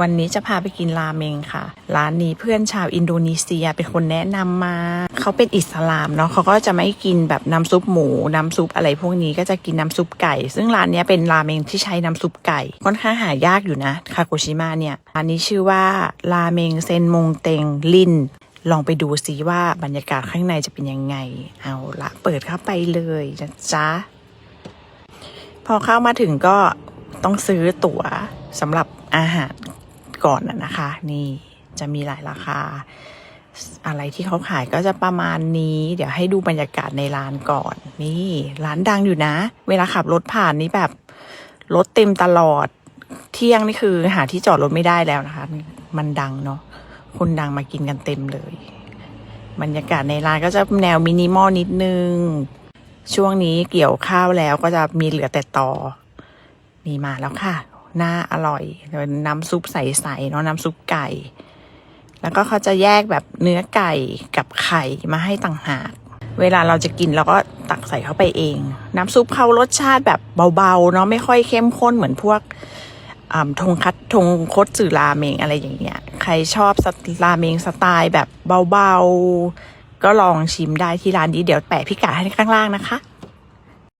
วันนี้จะพาไปกินราเมงค่ะ ร้านนี้เพื่อนชาวอินโดนีเซียเป็นคนแนะนำมา เขาเป็นอิสลามเนาะเขาก็จะไม่กินแบบน้ำซุปหมู น้ำซุปอะไรพวกนี้ก็จะกินน้ำซุปไก่ ซึ่งร้านนี้เป็นราเมงที่ใช้น้ำซุปไก่ ค่อนข้างหายากอยู่นะคาโกชิมะเนี่ยร้านนี้ชื่อว่าราเมงเซนมงเตงลินลองไปดูซิว่าบรรยากาศข้างในจะเป็นยังไง เอาละเปิดเข้าไปเลยนะจ๊ะ พอเข้ามาถึงก็ต้องซื้อตั๋วสำหรับอาหาร ก่อนนะนะคะ นี่จะมีหลายราคา อะไรที่เขาขายก็จะประมาณนี้ เดี๋ยวให้ดูบรรยากาศในร้านก่อน นี่ร้านดังอยู่นะ เวลาขับรถผ่านนี่แบบรถเต็มตลอด เที่ยงนี่คือหาที่จอดรถไม่ได้แล้วนะคะ มันดังเนาะคนดังมากินกันเต็มเลย บรรยากาศในร้านก็จะแนวมินิมอลนิดนึง ช่วงนี้เกี่ยวข้าวแล้วก็จะมีเหลือแต่ตอนี่มาแล้วค่ะ น่าอร่อยเป็นน้ำซุปใสๆเนาะน้ำซุปไก่ แล้วก็เขาจะแยกแบบเนื้อไก่กับไข่มาให้ต่างหาก เวลาเราจะกินเราก็ตักใส่เข้าไปเอง น้ำซุปเขารสชาติแบบเบาๆเนาะไม่ค่อยเข้มข้นเหมือนพวกทงคัดทงคตสึราเมงอะไรอย่างเงี้ย ใครชอบสไตล์ราเมงสไตล์แบบเบาๆ ก็ลองชิมได้ที่ร้านนี้เดี๋ยวแปะพิกัดให้ข้างล่างนะคะ